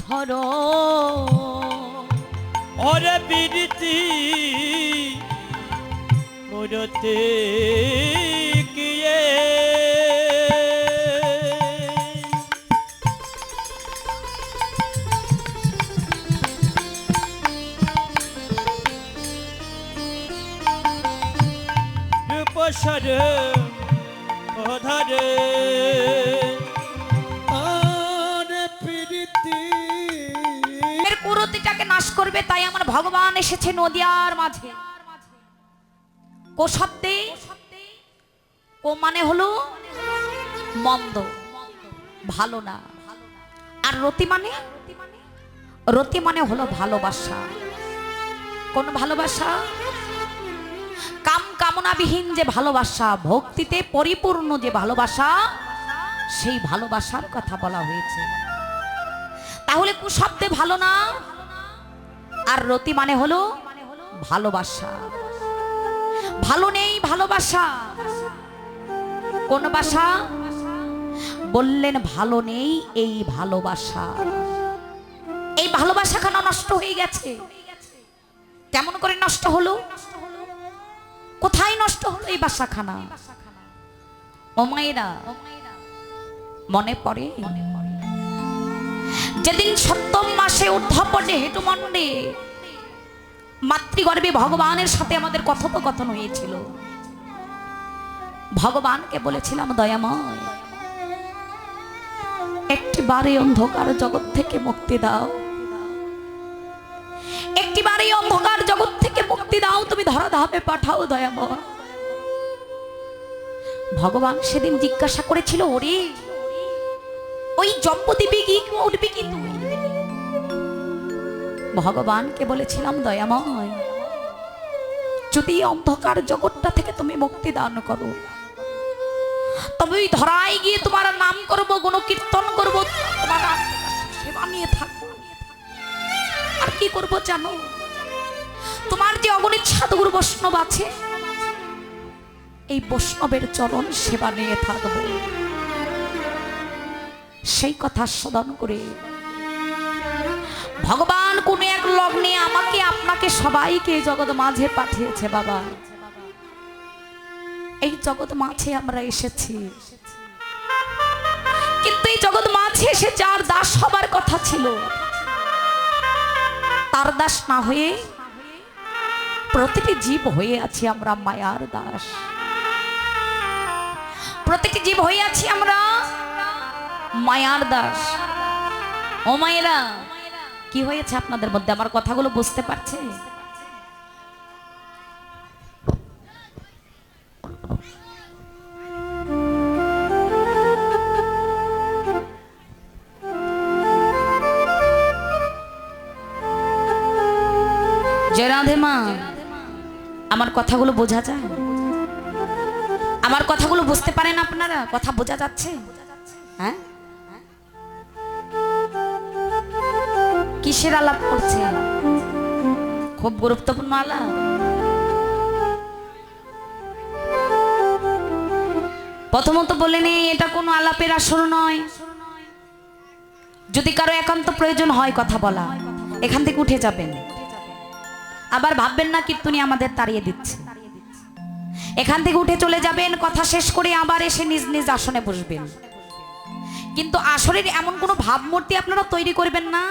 ধর ওরে বিরতি মরতে গিয়ে। রূপসরে নাশ করবে, তাই আমার ভগবান এসেছে নদিয়ার মাঝে। কো শব্দে, কো মানে হলো মন্দ। ভালো না। আর রতি মানে? রতি মানে হলো ভালোবাসা। কোন ভালোবাসা? কাম কামনাবিহীন যে ভালোবাসা, ভক্তিতে পরিপূর্ণ যে ভালোবাসা, সেই ভালোবাসার কথা বলা হয়েছে। তাহলে কুশব্দে ভালো না? আর রতি মানে হলো ভালোবাসা। ভালো নেই, ভালোবাসা। কোন বাসা বললেন, ভালো নেই এই ভালোবাসা। এই ভালোবাসা কেন নষ্ট হয়ে গেছে? কেমন করে নষ্ট হলো? কোথায় নষ্ট হলো এই বাসাখানা ও মায়েরা, মনে পড়ে? যেদিন সপ্তম মাসে ঊর্ধ্বপটে হেটুমণ্ডে মাতৃগর্ভে ভগবানের সাথে আমাদের কথোপকথন হয়েছিল। ভগবানকে বলেছিলাম, দয়াময় একটি বারে অন্ধকার জগৎ থেকে মুক্তি দাও। একটি বারে অন্ধকার জগৎ থেকে মুক্তি দাও, তুমি ধরা ধাপে পাঠাও দয়াময়। ভগবান সেদিন জিজ্ঞাসা করেছিল, ওরে, ওই জম্প দিবি কি উঠবি কি তুই? ভগবানকে বলেছিলাম, দয়াময়। যদি অন্ধকার জগৎটা থেকে তুমি মুক্তি দান করো, তবে ওই ধরায় গিয়ে তোমার নাম করব, গুণকীর্তন করব, তোমার সেবা নিয়ে থাকব। আর কি করব জানো? তোমার যে অগণিত সাধুগুরু বৈষ্ণব আছে, এই বৈষ্ণবের চরণ সেবা নিয়ে থাকব। সেই কথা সদন করে ভগবান কোন এক লগ্নে আমাকে আপনাকে সবাইকে জগৎ মাঝে পাঠিয়েছে, বাবা। এই জগৎ মাঝে আমরা এসেছি। কিন্তু এই জগৎ মাঝে এসে যার দাস হবার কথা ছিল, তার দাস না হয়ে প্রতিটি জীব হয়ে আছি আমরা মায়ার দাস। প্রতিটি জীব হয়ে আছি আমরা মায়ার দাস। ও মায়েরা কি হয়েছে আপনাদের মধ্যে? আমার কথাগুলো বুঝতে পারছে? আমার কথাগুলো বোঝা যায়? আমার কথাগুলো বুঝতে পারেন আপনারা? কথা বোঝা যাচ্ছে? হ্যাঁ? কিসের আলাপ করছে? খুব গুরুত্বপূর্ণ আলাপ। প্রথমত বলে নেই এটা কোনো আলাপের আসর নয়। যদি কারও একান্ত প্রয়োজন হয় কথা বলা, এখান থেকে উঠে যাবেন। আবার ভাববেন না, কীর্তনী আমাদের তাড়িয়ে দিচ্ছে। এখান থেকে উঠে চলে যাবেন, কথা শেষ করে আবার এসে নিজ নিজ আসনে বসবেন। কিন্তু আসরের এমন কোনো ভাবমূর্তি আপনারা তৈরি করবেন না।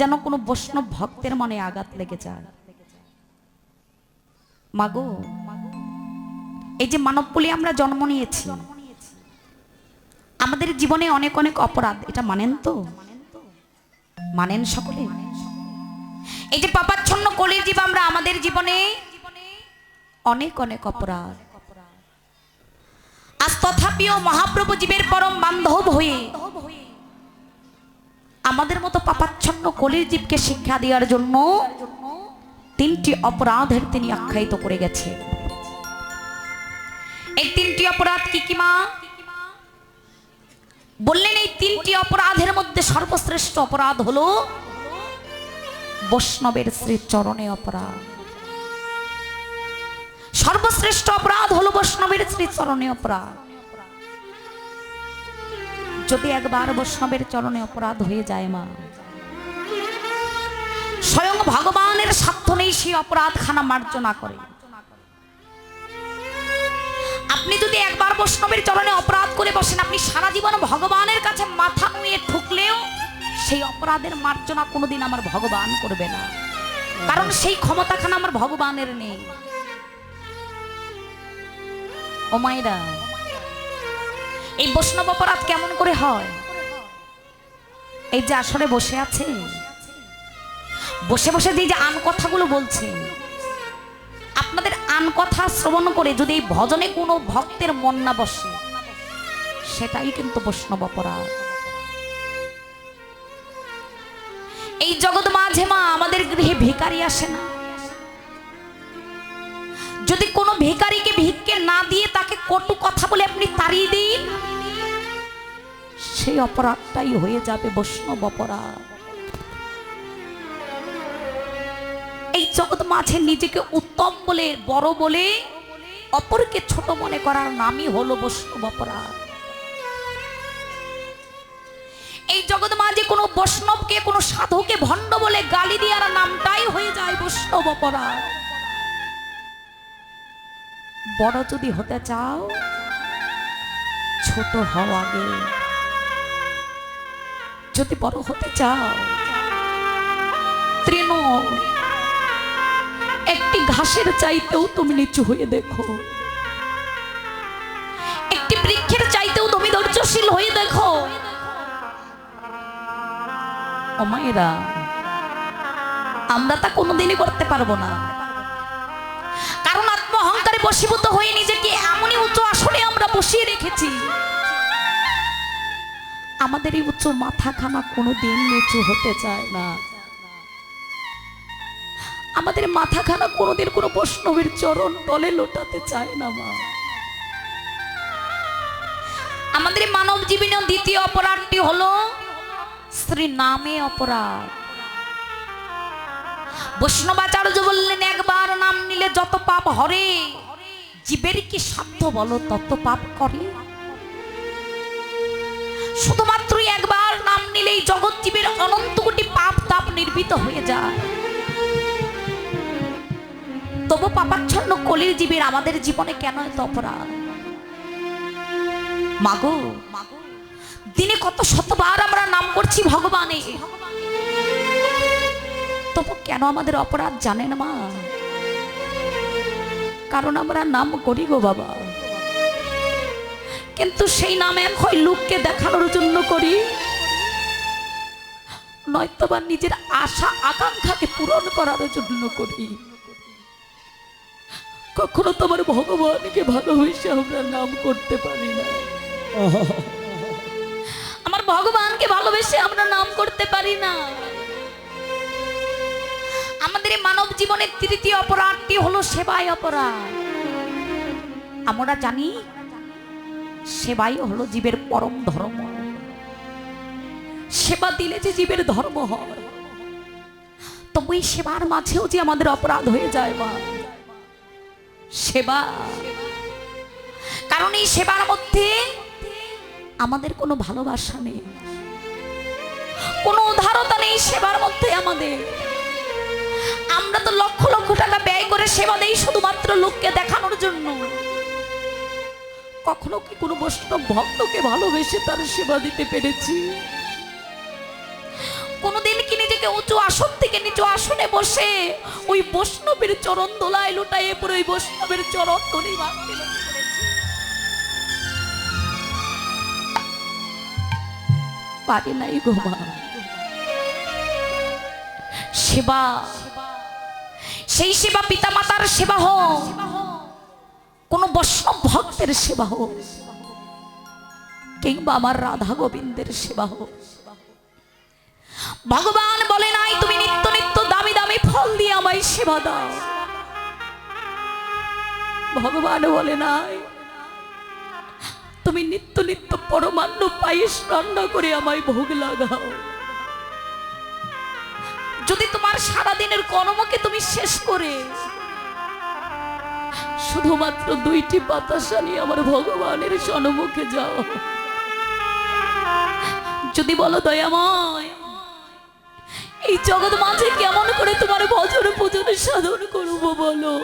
যেন কোনো বৈষ্ণব ভক্তের মনে আঘাত লেগে যায়। মাগো, এই যে মানবপুলি আমরা জন্ম নিয়েছি, আমাদের জীবনে অনেক অনেক অপরাধ, এটা মানেন তো? মানেন সকলে? এই যে পাপাচ্ছন্ন কলির জীব আমরা, আমাদের জীবনে অনেক অনেক অপরাধ। আজ তথাপিও মহাপ্রভু জীবের পরম বান্ধব হয়ে আমাদের মতো পাপাচ্ছন্ন কলির জীবকে শিক্ষা দেওয়ার জন্য তিনটি অপরাধের তিনি আখ্যায়িত করে গেছে এই তিনটি অপরাধ কি কি মা? বললেন এই তিনটি অপরাধের মধ্যে সর্বশ্রেষ্ঠ অপরাধ হলো বৈষ্ণবের শ্রী চরণে অপরাধ। সর্বশ্রেষ্ঠ অপরাধ হলো বৈষ্ণবের শ্রী চরণে অপরাধ। যদি একবার বৈষ্ণবের চরণে অপরাধ হয়ে যায় মা, স্বয়ং ভগবানের স্বার্থ নেই সেই অপরাধ খানা মার্জনা করে। আপনি যদি একবার বৈষ্ণবের চরণে অপরাধ করে বসেন, আপনি সারা জীবন ভগবানের কাছে মাথা নুয়ে ঠুকলেও সেই অপরাধের মার্জনা কোনোদিন আমার ভগবান করবে না। কারণ সেই ক্ষমতাখানা আমার ভগবানের নেই। ও মায়েরা এই বৈষ্ণব অপরাধ কেমন করে হয়? এই যে আসরে বসে আছে, বসে বসে যে যে আন কথাগুলো বলছে, আপনাদের আন কথা শ্রবণ করে যদি এই ভজনে কোনো ভক্তের মন না বসে, সেটাই কিন্তু বৈষ্ণব অপরাধ। এই জগৎ মাঝে মা, আমাদের গৃহে ভিখারি আসে না। যদি কোনো ভিখারিকে ভিক্ষে না দিয়ে তাকে কটু কথা বলে আপনি তাড়িয়ে দিন সেই অপরাধটাই হয়ে যাবে বৈষ্ণব অপরাধ। এই জগৎ মাঝে নিজেকে উত্তম বলে, বড় বলে, অপরকে ছোট মনে করার নামই হলো বৈষ্ণব অপরাধ। এই জগৎ মাঝে কোনো বৈষ্ণবকে, কোনো সাধুকে ভণ্ড বলে গালি দেওয়ার নামটাই হয়ে যায় বৈষ্ণব অপরাধ। বড় যদি হতে চাও, ছোট হও আগে। যদি বড় হতে চাও তৃণ একটি ঘাসের চাইতেও তুমি নিচু হয়ে দেখো। একটি বৃক্ষের চাইতেও তুমি ধৈর্যশীল হয়ে দেখো। ও মায়েরা, আমরা তা কোনোদিনই করতে পারব না। কারণ আত্ম অহংকারে বশীভূত হয়ে নিজেকে এমনই উচ্চ আসনে আমরা বসিয়ে রেখেছি। আমাদের এই উচ্চ মাথাখানা কোনোদিন নিচু হতে চায় না। আমাদের মাথাখানা কোনোদিন কোনো বৈষ্ণবের চরণ তলে লোটাতে চায় না, মা। আমাদের মানব জীবনের দ্বিতীয় অপরাধটি হলো শ্রী নামে অপরাধ। বৈষ্ণবাচার্য বললেন, একবার নাম নিলে যত পাপ হরে, জীবের কি সাধ্য বলো, তত পাপ করে শুধুমাত্রই একবার নাম নিলেই জগৎ জীবের অনন্ত কোটি পাপ তাপ নির্বিত হয়ে যায়। তবু পাপাচ্ছন্ন কলির জীবের আমাদের জীবনে কেন এত অপরাধ? মাগো, দিনে কত শতবার আমরা নাম করছি ভগবানের তবু কেন আমাদের অপরাধ জানেন মা? কারণ আমরা নাম করি গো বাবা। কিন্তু সেই নাম এখন লোককে দেখানোর জন্য করি। নয়তো বা নিজের আশা, আকাঙ্ক্ষাকে পূরণ করার জন্য করি। কখনো তোমার ভগবানকে ভালোবেসে আমরা নাম করতে পারি না। আমার ভগবানকে ভালোবেসে আমরা নাম করতে পারি না। আমাদের মানব জীবনের তৃতীয় অপরাধটি হলো সেবায় অপরাধ। আমরা জানি সেবাই হলো জীবের পরম ধর্ম। সেবা দিলে যে জীবের ধর্ম হয়। তবু এই সেবার মাঝেও যে আমাদের অপরাধ হয়ে যায় মা। সেবা। কারণ এই সেবার মধ্যে আমাদের কোনো ভালোবাসা নেই। কোনো উদারতা নেই সেবার মধ্যে আমাদের। আমরা তো লক্ষ লক্ষ টাকা ব্যয় করে সেবা দেই শুধুমাত্র লোককে দেখানোর জন্য। কখনো কি কোনো বৈষ্ণব ভক্তকে ভালোবেসে তার সেবা দিতে পেরেছি? কোনোদিন কি নিজেকে উঁচু আসন থেকে নিচু আসনে বসে ওই বৈষ্ণবের চরণ দোলায় লুটাইয়ে পরে ওই বৈষ্ণবের চরণ পেরেছি? পারি নাই গো সেবা, সেই সেবা পিতা মাতার সেবা হোক। কোন বৈষ্ণব ভক্তের সেবা হোক, কিংবা আমার রাধা গোবিন্দের সেবা হোক। ভগবান বলে নাই, তুমি নিত্য নিত্য দামি দামি ফল দিয়ে আমায় সেবা দাও। ভগবান বলে নাই, তুমি নিত্য নিত্য পরমান্ন পায়েস রান্না করে আমায় ভোগ লাগাও। যদি তোমার সারাদিনের কর্মকে তুমি শেষ করে শুধুমাত্র দুইটি বাতাসা নিয়ে আমার ভগবানের সন্মুখে যাও। যদি বলো দয়াময়, এই জগৎ মাঝে কেমন করে তোমার ভজন পূজন সাধন করব বলো?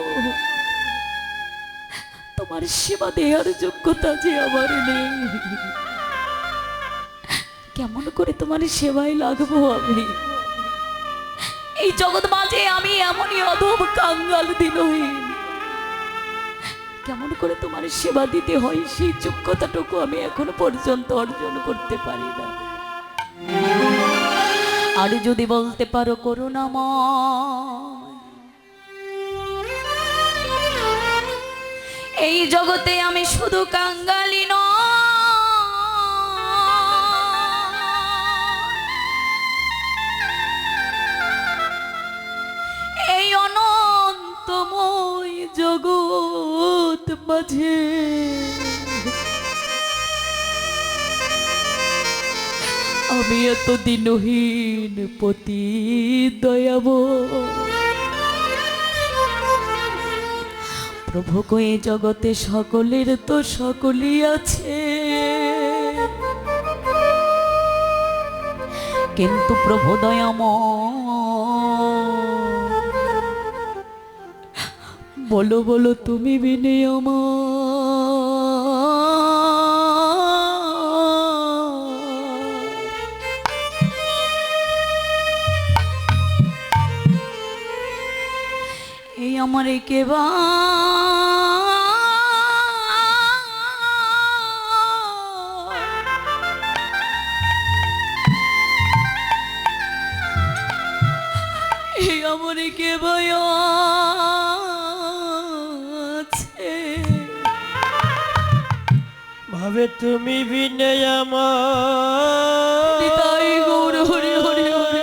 তোমার সেবা দেওয়ার যোগ্যতা যে আমার নেই। কেমন করে তোমার সেবায় লাগবো আমি? এই জগৎ মাঝে আমি এমনই অধম কাঙ্গাল দিনহীন। কেমন করে তোমার সেবা দিতে হয়, সেই যোগ্যতাটুকু আমি এখনও পর্যন্ত অর্জন করতে পারি না। আর যদি বলতে পারো করুণাময় এই জগতে আমি শুধু কাঙ্গালি নয় মাঝে। আমি এত দিনহীন পতি দয়াব। প্রভু কয়ে জগতে সকলের তো সকলই আছে। কিন্তু প্রভু দয়াম বলো বলো তুমি বিনে আমার এই আমার কেবা এই আমার একেবা ভাবে তুমি বিনে আমার। নিতাই গৌর হরি হরি হরি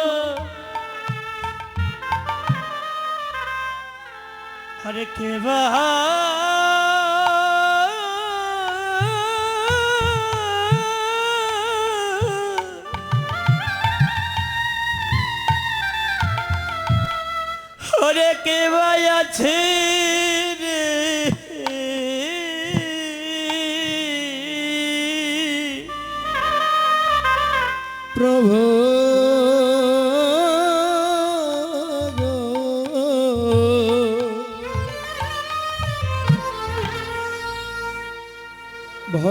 আছে?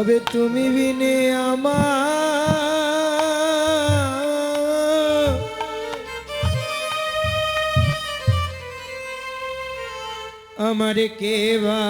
ভবে তুমি বিনে আমার। আমার কেবা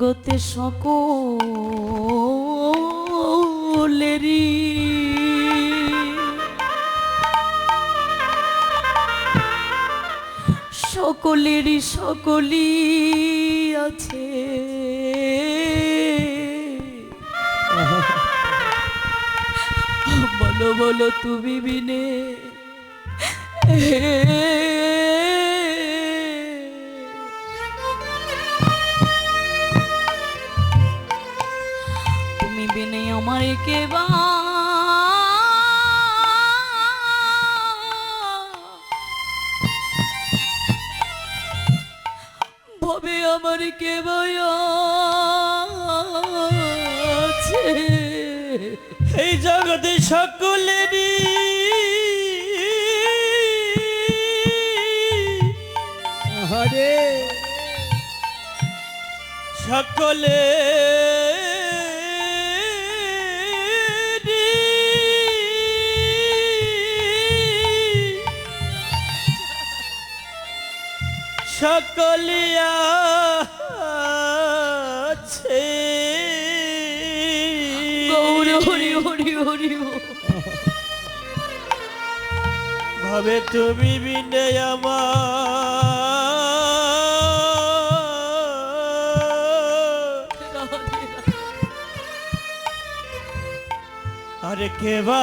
জগতে সকলেরই। সকলেরই সকলি আছে। বলো বলো তুমি বিনে। আমার কে বা? ভবে আমার কে আছে? এই জগতে সকলেরই হরে সকলে সকলিয়া আছে। গৌর হরি হরি হরি ভাবে তুমি বিনে আমার। আর কেবা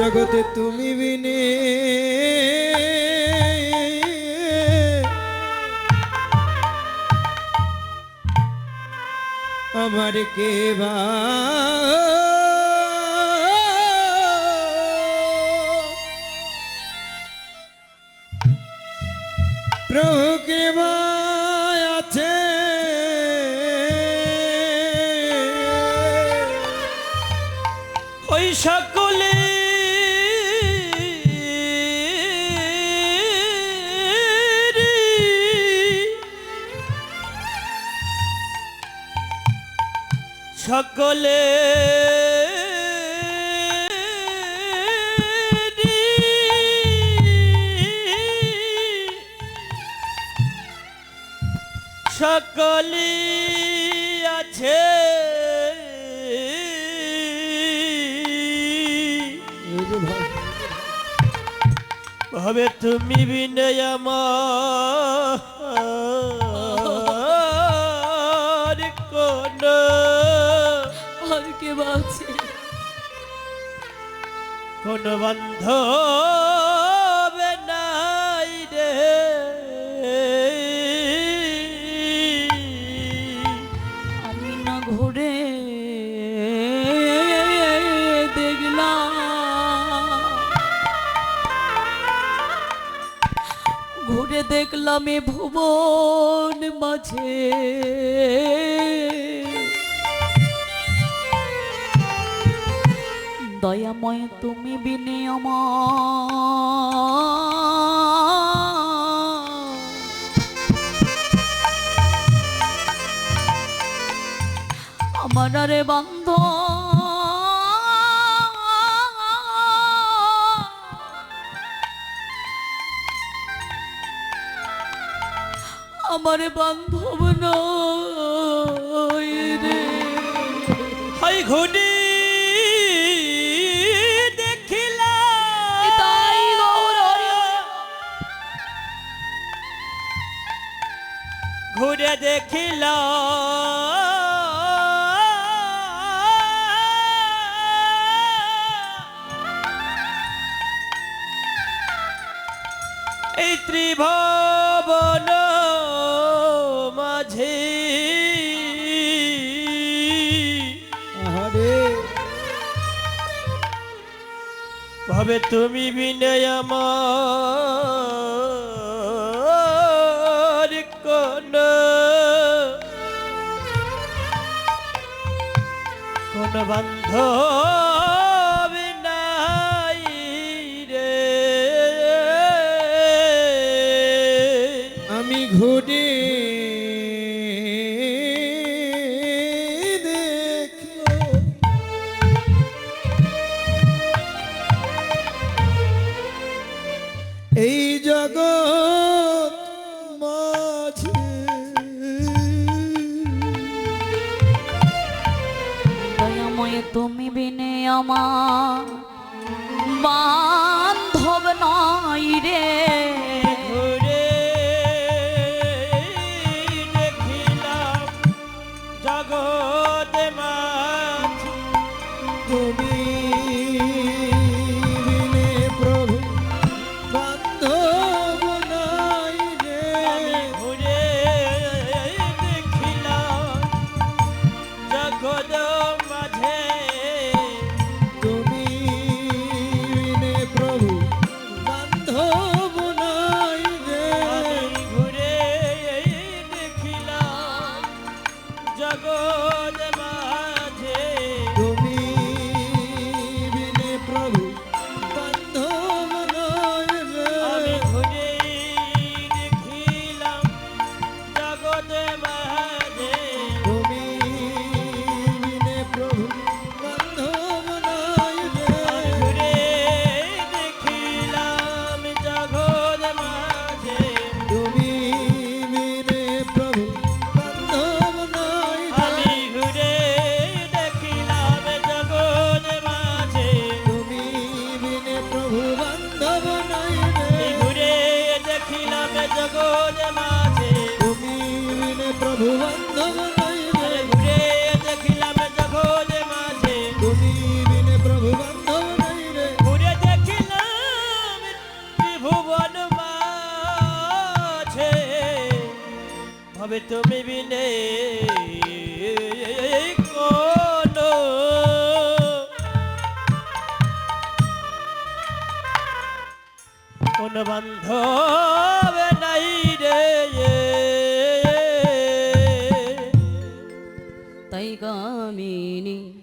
জগতে তুমি বিনে। আমার কে বা? প্রভু সকলে সকলি আছে। ভাবে তুমি বিনয় আমার কোন বন্ধ না ঘুরে দেখলাম। ঘুরে দেখলাম এ ভুবন মাঝে। দয়াময় তুমি বিনে আমার রে বন্ধ। আমার বান্ধব নয় রে। দেখিলা। এই ত্রিভবন মাঝে ভাবে তুমি বিনয় আমার বান্ধব। তুমি বিনে আমার বান্ধব নয় রে। গো ভাবে তুমি বিনে কোন কোন বান্ধব তাই গামিনী